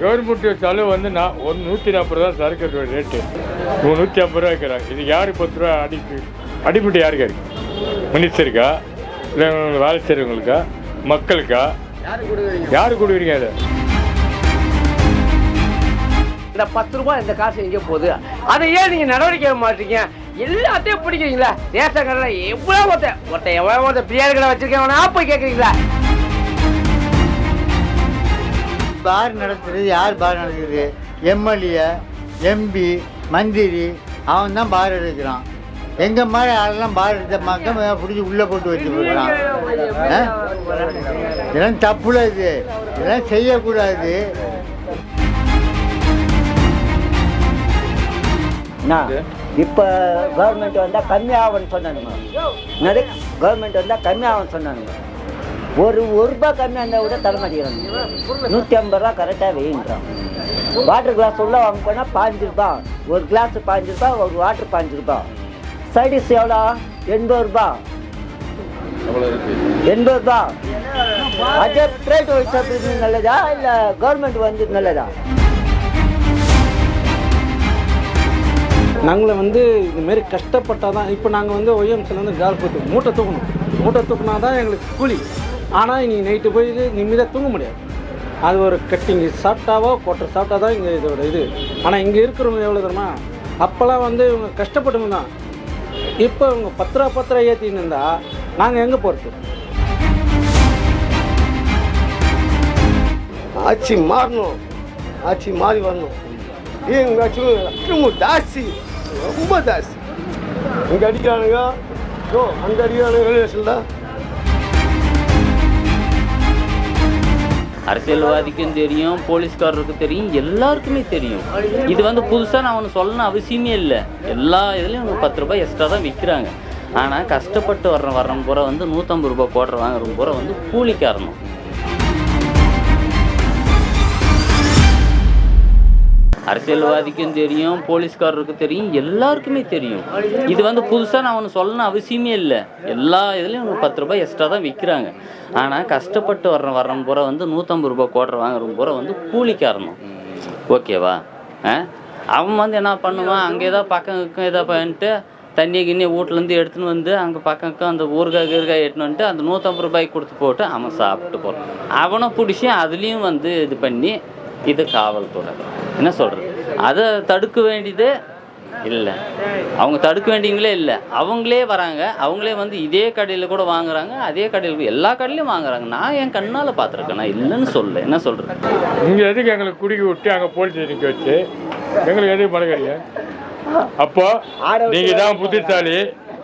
Government செலவு வந்து நான் ஒரு நூற்றி நாற்பது ரூபா சரக்கு ரேட்டு நூற்றி ஐம்பது ரூபா இருக்கிறாங்க இது யாருக்கு பத்து ரூபா அடிப்பு அடிப்பட்டு யாருக்கு இருக்கு? மினிஸ்டருக்கா? இல்லை வேலை செய்கிறவங்களுக்கா மக்களுக்கா? யாரு கொடுக்குறீங்க? அதை? இந்த பத்து ரூபாய் இந்த காசு எங்கே போகுது? அதை ஏன் நீங்கள் நடவடிக்கை மாட்டீங்க? எல்லாத்தையும் பிடிக்கிறீங்களா? ரேஷன் கடையில் எவ்வளோ ஒருத்தன் ஒருத்தன் எவ்வளோ ஒருத்தன் பிரியாணி கடை வச்சிருக்கவனா போய் கேட்குறீங்களா? பார் நடத்துறது யார் பார் நடத்துறது எம்எல்ஏ எம்பி மந்திரி அவன் தான் பார் எடுக்கிறான். எங்க மாதிரி ஆளெல்லாம் பார் எடுத்த மக்கள் பிடிச்சி உள்ளே போட்டு வச்சு போடுறான் இதெல்லாம் தப்புல இது. இதெல்லாம் செய்யக்கூடாது. இப்போ கவர்மெண்ட் வந்தால் கம்மியாகும்னு சொன்னானுங்க. கவர்மெண்ட் வந்தால் கம்மியாகும்னு சொன்னானுங்க. ஒரு ஒரு ரூபாய் கம்மியாக இருந்தால் கூட தர மாட்டேங்கிறாங்க நூற்றி ஐம்பது ரூபா கரெக்டாக வெயின்றான். வாட்டர் கிளாஸ் உள்ள வாங்க போனால் பாஞ்சு ரூபா. ஒரு கிளாஸ் பாஞ்சு ரூபா ஒரு வாட்டர் பாஞ்சு ரூபா. சைடிஸ் எவ்வளோ? எண்பது ரூபா. எண்பது ரூபா. அதே பிரைவேட் ஒயிட் ஷாப் நல்லதா? இல்லை கவர்மெண்ட் வந்து நல்லதா? நாங்களை வந்து இதுமாரி கஷ்டப்பட்டால் தான் இப்போ நாங்கள் வந்து ஒய்எம்சியில் வந்து கால் போட்டு மூட்டை தூக்கணும். மூட்டை தூக்குனா தான் எங்களுக்கு கூலி. ஆனால் நீ நைட்டு போய் நிம்மதியாக தூங்க முடியாது. அது ஒரு கட்டிங் சாப்பிட்டாவோ கொட்டை சாப்பிட்டா தான் இங்கே இதோட இது. ஆனால் இங்கே இருக்கிறவங்க எவ்வளோ தெரியுமா? அப்போல்லாம் வந்து இவங்க கஷ்டப்பட்டவங்க தான். இப்போ இவங்க பத்து ரூபா பத்து ரூபா ஏற்றின்னு இருந்தால் நாங்கள் எங்கே போகிறது ஆட்சி மாறணும். ஆட்சி மாறி வரணும். எங்கள் ஆட்சி ரொம்ப ஜாஸ்தி. ரொம்ப ஜாஸ்தி. இங்கே அடிக்கிறானுங்க. ஓ அங்கே அடிக்கிறானுங்க சொல்ல அரசியல்வாதிக்கும் தெரியும் போலீஸ்காரருக்கும் தெரியும் எல்லாருக்குமே தெரியும். இது வந்து புதுசாக நான் ஒன்று சொல்லணும் அவசியமே இல்லை. எல்லா இதுலேயும் அவங்க பத்து ரூபாய் எக்ஸ்ட்ரா தான் விற்கிறாங்க ஆனால் கஷ்டப்பட்டு வர்ற வர்றவங்க பூரா வந்து நூற்றம்பது ரூபாய் போடுற வாங்குறவங்க பூரா வந்து கூலிக்காரணும் அரசியல்வாதிக்கும் தெரியும் போலீஸ்காரருக்கும் தெரியும் எல்லாருக்குமே தெரியும். இது வந்து புதுசாக நான் ஒன்று சொல்லணும் அவசியமே இல்லை. எல்லா இதுலேயும் ஒரு பத்து ரூபாய் எக்ஸ்ட்ரா தான் விற்கிறாங்க ஆனால் கஷ்டப்பட்டு வர்ற வர்றவங்க பூரா வந்து நூற்றம்பது ரூபாய் கோட்டர் வாங்குறவங்க பூரா வந்து கூலிக்காரணும் ஓகேவா? ஆ? அவன் வந்து என்ன பண்ணுவான்? அங்கே ஏதாவது பக்கம் இருக்கும் பண்ணிட்டு தண்ணி கிண்ணி வீட்டிலேருந்து எடுத்துன்னு வந்து அங்கே பக்கம் இருக்கும் அந்த ஊறுகாய் கீறுகாய் எடுத்துன்னு வந்துட்டு அந்த நூற்றம்பது ரூபாய்க்கு கொடுத்து போட்டு அவன் சாப்பிட்டு போகிறான் அவனை பிடிச்சி அதுலேயும் வந்து இது பண்ணி இது காவல்துறை. என்ன சொல்கிறது அதை தடுக்க வேண்டியது இல்லை. அவங்க தடுக்க வேண்டியங்களே இல்லை. அவங்களே வராங்க. அவங்களே வந்து இதே கடையில் கூட வாங்குறாங்க. அதே கடையில் எல்லா கடையிலையும் வாங்குறாங்க. நான் என் கண்ணால் பார்த்துருக்கேன். நான் இல்லைன்னு சொல்ல என்ன சொல்கிறது இங்கே எதுக்கு எங்களுக்கு குடிக்க விட்டு அங்கே போலீஸ் நிற்க வச்சு? எங்களுக்கு எதுக்கு பழகிறீங்க? அப்போ நீங்க தான் புத்திசாலி.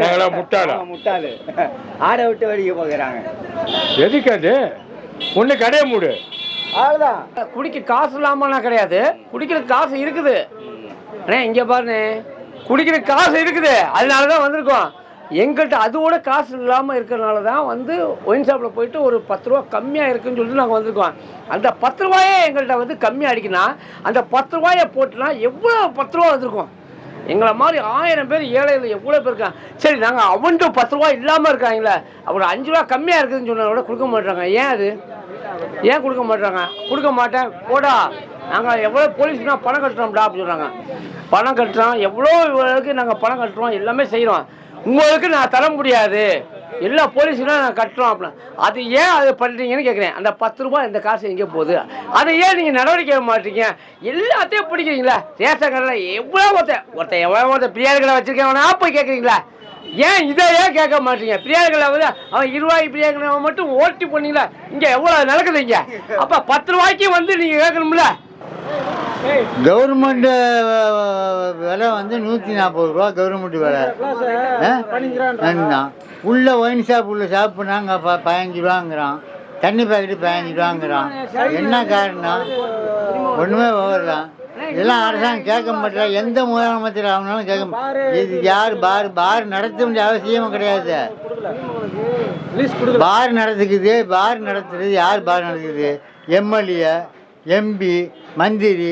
நாங்களாம் முட்டாளா? முட்டாளு. ஆடை விட்டு வெளியே போகிறாங்க. எதுக்கு அது? ஒன்று கடையை மூடு. அவ்வளோதான் குடிக்க காசு இல்லாமலாம் கிடையாது. குடிக்கிற காசு இருக்குது. அண்ணே இங்கே பாருண்ணே. குடிக்கிற காசு இருக்குது. அதனால தான் வந்திருக்கோம். எங்கள்கிட்ட அதோட காசு இல்லாமல் இருக்கிறனால தான் வந்து ஒயின் ஷாப்பில் போயிட்டு ஒரு பத்து ரூபா கம்மியாக இருக்குன்னு சொல்லிட்டு நாங்கள் வந்திருக்கோம். அந்த பத்து ரூபாயே எங்கள்கிட்ட வந்து கம்மியாக அடிக்கணும் அந்த பத்து ரூபாயை போட்டுனா எவ்வளோ பத்து ரூபா வந்திருக்கும்? எங்களை மாதிரி ஆயிரம் பேர் ஏழையில் எவ்வளோ பேர் இருக்காங்க சரி நாங்கள் அவன்ட்டு பத்து ரூபா இல்லாமல் இருக்காங்களே அவர் அஞ்சு ரூபா கம்மியாக இருக்குதுன்னு சொன்னால் கூட கொடுக்க மாட்டாங்க. ஏன் அது? ஏன் கொடுக்க மாட்டாங்க? கொடுக்க மாட்டேன். போடா. நாங்கள் எவ்வளோ போலீஸ்னா பணம் கட்டுறோம்டா அப்படின்னு சொல்கிறாங்க பணம் கட்டுறோம் எவ்வளோ இவ்வளோக்கு நாங்கள் பணம் கட்டுறோம் எல்லாமே செய்கிறோம் உங்களுக்கு நான் தர முடியாது. எல்லா போலீஸுக்கும் நான் கட்டுறோம் அப்படின்னு. அது ஏன் அதை பண்ணுறீங்கன்னு கேட்குறேன் அந்த பத்து ரூபாய் இந்த காசு எங்கே போகுது? அதை ஏன் நீங்கள் நடவடிக்கை மாட்டீங்க? எல்லாத்தையும் பிடிக்கிறீங்களா? ரேஷன் கடையில் எவ்வளோ ஒருத்தன் ஒருத்தன் எவ்வளோ ஒருத்தன் பிரியாணி கடை வச்சுருக்கேன் போய் கேட்குறீங்களா ஏன் இதை ஏன் கேட்க மாட்டீங்க? பிரியாணிகளை வந்து அவன் இருவாய் பிரியாணி மட்டும் ஓட்டி போனீங்களா? இங்கே எவ்வளோ நடக்குது இங்கே? அப்போ பத்து ரூபாய்க்கு வந்து நீங்கள் கேட்கணும்ல? கவர்மெண்ட் விலை வந்து நூற்றி நாற்பது ரூபா கவர்மெண்ட் விலை. ஆ? உள்ள ஒயின் ஷாப் உள்ள ஷாப் நாங்கள் ப பதினஞ்சு ரூபாங்கிறான் தண்ணி பாக்கெட்டு பதினஞ்சு ரூபாங்கிறான் என்ன காரணம்? ஒன்றுமே வரலாம் இதெல்லாம் அரசாங்கம் கேட்க மாட்டேன் எந்த முதலமைச்சர் ஆகணும்னாலும் கேட்க இது யார் பார் பார் நடத்த வேண்டிய அவசியமும் கிடையாது. பார் நடத்துக்குது பார் நடத்துறது யார் பார் நடத்துக்குது? எம்எல்ஏ எம்பி மந்திரி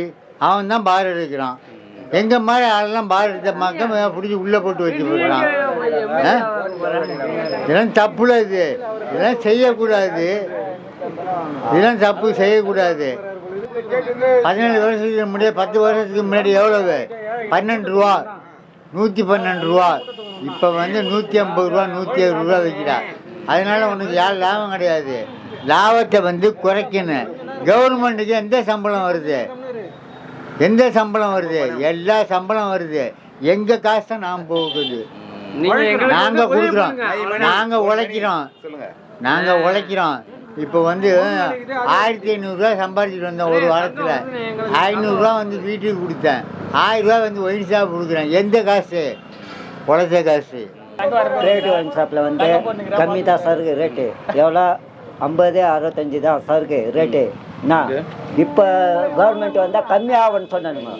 அவன் தான் பார் எடுக்கிறான். எங்க மாதிரி ஆளெல்லாம் பார் எடுத்த மக்கள் பிடிச்சி உள்ள போட்டு வச்சு போடுறான் ஆ? இதெல்லாம் தப்புல இது. இதெல்லாம் செய்யக்கூடாது. இதெல்லாம் தப்பு செய்யக்கூடாது. பதினேழு வருஷத்துக்கு முன்னாடி பத்து வருஷத்துக்கு முன்னாடி எவ்வளவு? பன்னெண்டு ரூபா. நூற்றி பன்னெண்டு ரூபா. இப்போ வந்து நூற்றி ஐம்பது ரூபா நூற்றி அறுபது ரூபா வைக்கிறா. அதனால உனக்கு யார் லாபம் கிடையாது. லாபத்தை வந்து குறைக்கணும். கவர்மெண்ட்டுக்கு எந்த சம்பளம் வருது? எந்த சம்பளம் வருது? எல்லா சம்பளம் வருது. எங்கள் காசு தான் நாம் போகுது. நீங்க எங்களுக்கு நாங்க வந்து உதவி கொடுக்குறோம். பண்ணுங்க. நாங்க உழைக்கிறோம். நாங்க உழைக்கிறோம். இப்போ வந்து ஆயிரத்தி ஐநூறுரூவா சம்பாதிச்சிட்டு வந்தேன் ஒரு வாரத்தில். ஐநூறுரூவா வந்து வீட்டுக்கு கொடுத்தேன். ஆயிரம் ரூபா வந்து ஒயின் ஷாப் கொடுக்குறேன். எந்த காசு? உழைச்ச காசு. ரேட்டு ஒயின் ஷாப்பில் வந்து கம்மி தான் சருக்கு ரேட்டு. எவ்வளோ? ஐம்பது அறுபத்தஞ்சு தான் சருக்கு ரேட்டு. இப்போ கவர்மெண்ட் வந்தால் கம்மியாகும்னு சொன்னானுங்க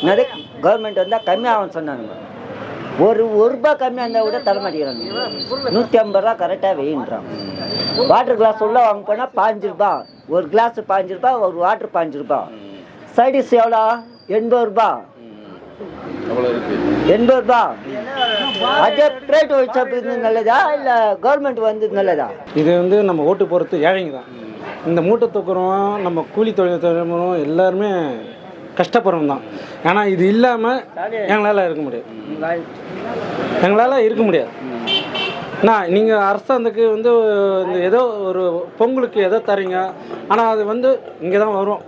என்னது கவர்மெண்ட் வந்தால் கம்மியாகும்னு சொன்னானுங்க ஒரு ஒரு ரூபாய் கம்மியாக இருந்தால் கூட தர மாட்டேங்கிறாங்க நூற்றி ஐம்பது ரூபா கரெக்டாக வெயின்றான் வாட்டர் கிளாஸ் உள்ள வாங்க போனால் பாஞ்சு ரூபா ஒரு கிளாஸ் பாஞ்சு ரூபா ஒரு வாட்டர் பாஞ்சு ரூபா சைடிஸ் எவ்வளோ எண்பது ரூபா எண்பது ரூபா அதே பிரைவேட் இருந்து நல்லதா இல்லை கவர்மெண்ட் வந்து நல்லதா இது வந்து நம்ம ஓட்டு போகிறது ஏழைங்க தான் இந்த மூட்டை தூக்குறோம் நம்ம கூலி தொழில் தொழிலும் எல்லாருமே கஷ்டப்படுறோம் தான் ஏன்னா இது இல்லாமல் எங்களால் இருக்க முடியாது. எங்களால் இருக்க முடியாது. அண்ணா நீங்கள் அரசாங்கத்துக்கு வந்து இந்த ஏதோ ஒரு பொங்கலுக்கு ஏதோ தரீங்க ஆனால் அது வந்து இங்கே தான் வரும்.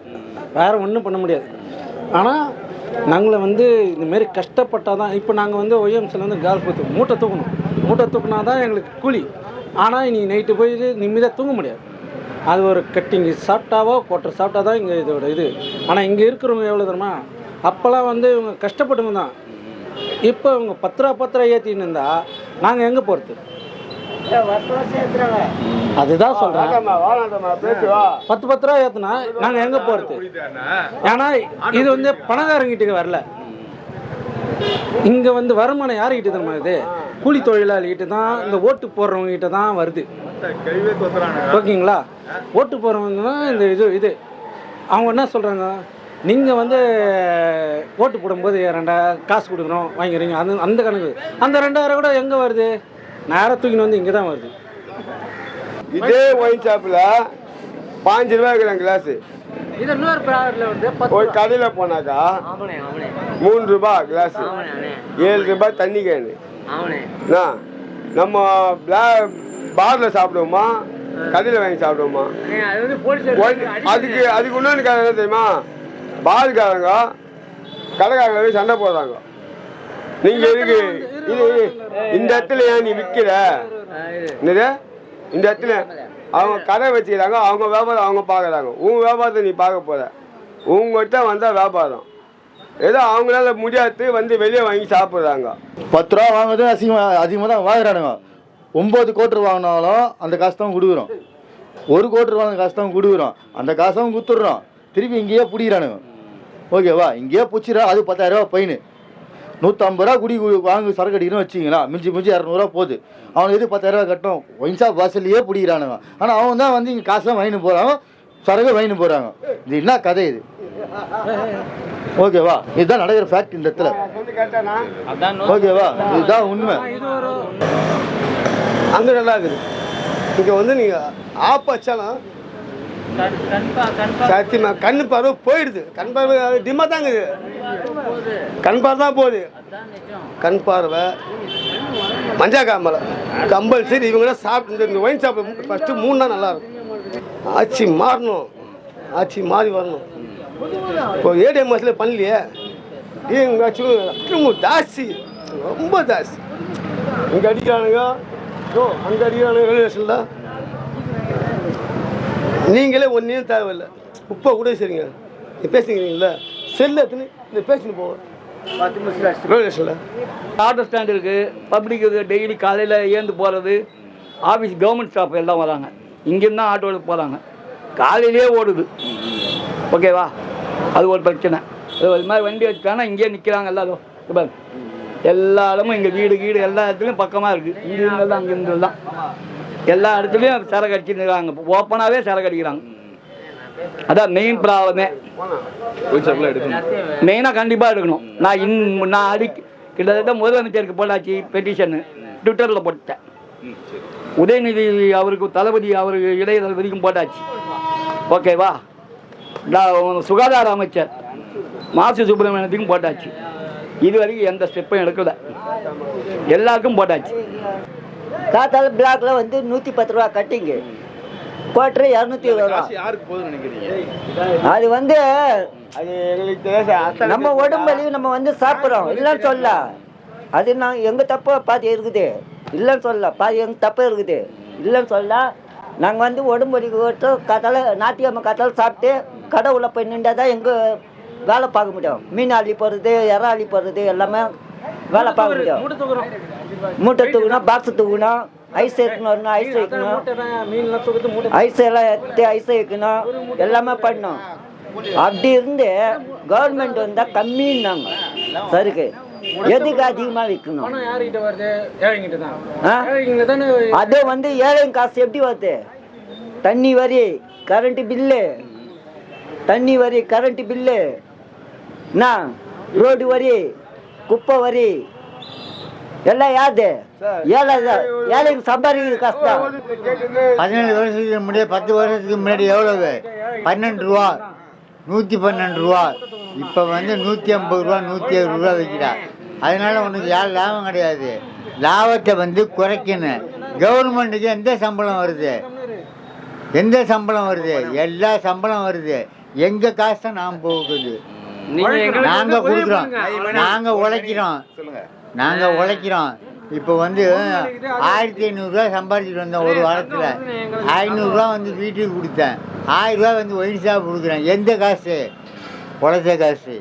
வேறு ஒன்றும் பண்ண முடியாது. ஆனால் நாங்களை வந்து இந்தமாரி கஷ்டப்பட்டால் தான் இப்போ நாங்கள் வந்து ஒய்எம்சியில் வந்து கால் கொடுத்து மூட்டை தூக்கணும். மூட்டை தூக்குனா தான் எங்களுக்கு கூலி. ஆனால் இன்னைக்கு நைட்டு போய் நிம்மதியாக தூங்க முடியாது. அது ஒரு கட்டிங்கு சாப்பிட்டாவோ கோட்டை சாப்பிட்டா தான் இங்கே இதோட இது. ஆனால் இங்கே இருக்கிறவங்க எவ்வளோ தெரியுமா? அப்போல்லாம் வந்து இவங்க கஷ்டப்பட்டவங்க தான். இப்போ இவங்க பத்து ரூபா பத்து ரூபா ஏற்றின்னு இருந்தா நாங்கள் எங்கே போகிறது அதுதான் வா. பத்து பத்து ரூபா ஏற்றுனா நாங்கள் எங்கே போகிறது ஏன்னா இது வந்து பணக்காரங்கிட்ட வரல. இங்கே வந்து வருமானம் யாருக்கிட்ட தெரியுமா இது? கூலி தொழிலாளிகிட்ட தான் இந்த ஓட்டு போடுறவங்க கிட்ட தான் வருது. ஓகேங்களா? ஓட்டு போடுறவங்க தான் இந்த இது இது. அவங்க என்ன சொல்கிறாங்க நீங்கள் வந்து ஓட்டு போடும்போது ரெண்டாயிரம் காசு கொடுக்குறோம் வாங்கிக்கிறீங்க. அந்த அந்த கணக்கு. அந்த ரெண்டாயிரம் கூட எங்கே வருது? நேராக தூக்கின்னு வந்து இங்கே தான் வருது. இதே ஒயின் ஷாப்பில் பாஞ்சு ரூபாய் இருக்கிறேன் கிளாஸு இது இன்னொரு ப்ராடக்ட்ல வந்து ஒரு கடையில் போனாக்கா மூணு ரூபாய் கிளாஸு ஏழு ரூபாய் தண்ணி கேனு. நம்ம பிளா பாரில் சாப்பிடுவோமா? கடையில் வாங்கி சாப்பிடுவோமா? அதுக்கு அதுக்கு இன்னொன்று காரணம் என்ன தெரியுமா? பால்காரங்க கடைக்காரங்க போய் சண்டை போடுறாங்க. நீங்க எதுக்கு? இது இந்த இடத்துல ஏன் நீ விற்கிற என்னது? இந்த இடத்துல அவங்க கடை வச்சுக்கிறாங்க அவங்க வியாபாரம் அவங்க பார்க்குறாங்க. உன் வியாபாரத்தை நீ பார்க்க போற. உங்ககிட்ட வந்தால் வியாபாரம். ஏதோ அவங்களால முடியாது வந்து வெளியே வாங்கி சாப்பிட்றாங்க. பத்து ரூபா வாங்குறது அதிகமாக அதிகமாக தான் வாங்குறானுங்க. ஒம்பது கோட்டு வாங்கினாலும் அந்த காசு தான் கொடுக்குறோம். ஒரு கோட்டு வாங்க காசு தான் கொடுக்குறோம். அந்த காசும் கொடுத்துட்றோம் திருப்பி இங்கேயே பிடிக்கிறானுங்க. ஓகேவா இங்கேயே பிடிச்சிடா அது பத்தாயிரரூபா ஃபைனு நூற்றம்பது ரூபா குடி வாங்கி சரக்கு அடிக்கணும்னு வச்சிங்களா மிஞ்சி மிஞ்சி இரநூறுவா போகுது. அவனுக்கு எது பத்தாயிரரூபா கட்டணும்? ஒயின் ஷாப் வாசல்லையே பிடிக்கிறானுங்க. ஆனால் அவன் தான் வந்து இங்கே காசெல்லாம் வாங்கிட்டு போகிறாங்க சரக்கு வாங்கிட்டு போகிறாங்க இது என்ன கதை இது? ஓகேவா இதுதான் நடக்கிற ஃபேக்ட் இந்த இடத்துல. அதான் ஓகேவா இதுதான் உண்மை. அங்கே நல்லா இருக்குது. இங்கே வந்து நீங்கள் ஆப் வச்சாலும் சத்தியமா கண்ணு பார்வை போயிடுது. கண் பார்வை டிம்மா தாங்க இது கண் பார்வை தான் போகுது. கண் பார்வை. மஞ்சா காமலை. கம்பல்சரி இவங்க சாப்பிட்டு இந்த ஒயின் ஷாப்பில் ஃபஸ்ட்டு மூணு தான் நல்லா இருக்கும். ஆட்சி மாறணும். ஆட்சி மாறி வரணும். இப்போ ஏடிஎம் மாதத்தில் பண்ணலையே. எங்கள் ஆட்சி ஜாஸ்தி ரொம்ப ஜாஸ்தி இங்கே அடிக்கிறானுங்க. ஸோ அந்த அடிக்கிறானுங்க ரயில்வே ஸ்டேஷனில் நீங்களே ஒன்றையும் தேவையில்லை. உப்பை கூட சரிங்க நீ பேசுகிறீங்களா செல்லு எத்தனை இந்த பேசின்னு போவோம் ரயில்வே ஸ்டேஷனில் ஆட்டோ ஸ்டாண்ட் இருக்குது பப்ளிக் டெய்லி காலையில் ஏந்து போகிறது ஆஃபீஸ் கவர்மெண்ட் ஸ்டாஃப் எல்லாம் வராங்க. இங்கேருந்து தான் ஆட்டோவில் போகிறாங்க காலையிலே ஓடுது. ஓகேவா அது ஒரு பிரச்சனை. அது ஒரு மாதிரி வண்டி வச்சுட்டாங்கன்னா இங்கேயே நிற்கிறாங்க எல்லாரும். எல்லா இடமும் இங்கே வீடு கீடு எல்லா இடத்துலையும் பக்கமாக இருக்குது இங்கிருந்து தான் அங்கிருந்து தான். எல்லா இடத்துலையும் சரக்கு அடிச்சுருக்காங்க ஓப்பனாகவே சரக்கு அடிக்கிறாங்க அதான் மெயின் ப்ராப்ளமே மெயினாக கண்டிப்பாக எடுக்கணும். நான் இன் நான் அடி கிட்டத்தட்ட முதலமைச்சருக்கு போட்டாச்சு பெட்டிஷனு ட்விட்டரில் போட்டேன். உதயநிதி அவருக்கு தளபதி அவருக்கு இளைய தளபதிக்கும் போட்டாச்சு ஓகேவா நான் சுகாதார அமைச்சர். மாசு சுப்பிரமணியத்துக்கும் போட்டாச்சு. இது வரைக்கும் எந்த ஸ்டெப்பும் எடுக்கல. எல்லாருக்கும் போட்டாச்சு. காத்தால பிளாக்ல வந்து நூற்றி பத்து ரூபா கட்டிங்கு குவார்டர் இரநூத்தி இருபது அது வந்து நம்ம உடம்புலையும் நம்ம வந்து சாப்பிட்றோம். இல்லைன்னு சொல்ல. அது நான் எங்கள் தப்பு பாதி இருக்குது. இல்லைன்னு சொல்ல. பாதி எங்கள் தப்பு இருக்குது. இல்லைன்னு சொல்ல. நாங்கள் வந்து உடம்பு வலிக்கு காத்தால ஞாயிற்றுக்கிழமை காத்தால சாப்பிட்டு கடை உள்ள போய் நின்றா தான் எங்கள் வேலை பார்க்க முடியும். மீன் அள்ளி போடுறது இறா அள்ளி போடுறது எல்லாமே வேலை பார்க்க முடியும். மூட்டை தூக்கணும் பாக்ஸ் தூக்கணும் ஐஸ் வரணும், ஐஸ் வைக்கணும் ஐஸ் எல்லாம் எடுத்து ஐஸ் வைக்கணும் எல்லாமே பண்ணணும் அப்படி இருந்து கவர்மெண்ட் வந்தால் கம்மின்னாங்க. சருக்கு. எதுக்கு அதிகமாக விற்கணும்? அது வந்து ஏழைங்க காசு எப்படி வருது? தண்ணி வரி கரண்ட் பில்லு தண்ணி வரி கரண்ட் பில்லு என்ன ரோடு வரி குப்பை வரி எல்லாம் யாது ஏழை ஏழைங்க சம்பாதிக்கிறது கஷ்டம் பதினேழு வருஷத்துக்கு முன்னாடி பத்து வருஷத்துக்கு முன்னாடி எவ்வளவு? பன்னெண்டு ரூபா. நூற்றி பன்னெண்டு ரூபா. இப்போ வந்து நூற்றி ஐம்பது ரூபா நூற்றி அறுபது ரூபா விற்கிறா அதனால உனக்கு யார் லாபம் கிடையாது. லாபத்தை வந்து குறைக்கணும். கவர்மெண்ட்டுக்கு எந்த சம்பளம் வருது? எந்த சம்பளம் வருது? எல்லா சம்பளம் வருது. எங்கள் காசு தான் நாம் போகுது. நாங்கள் கொடுக்குறோம். நாங்கள் உழைக்கிறோம் நாங்கள் உழைக்கிறோம் இப்போ வந்து ஆயிரத்தி ஐநூறுரூவா சம்பாதிச்சிட்டு வந்தேன் ஒரு வாரத்தில் ஐநூறுரூவா வந்து வீட்டுக்கு கொடுத்தேன். ஆயிரரூவா வந்து ஒயின் ஷாப் கொடுக்குறேன். எந்த காசு? உழைச்ச காசு.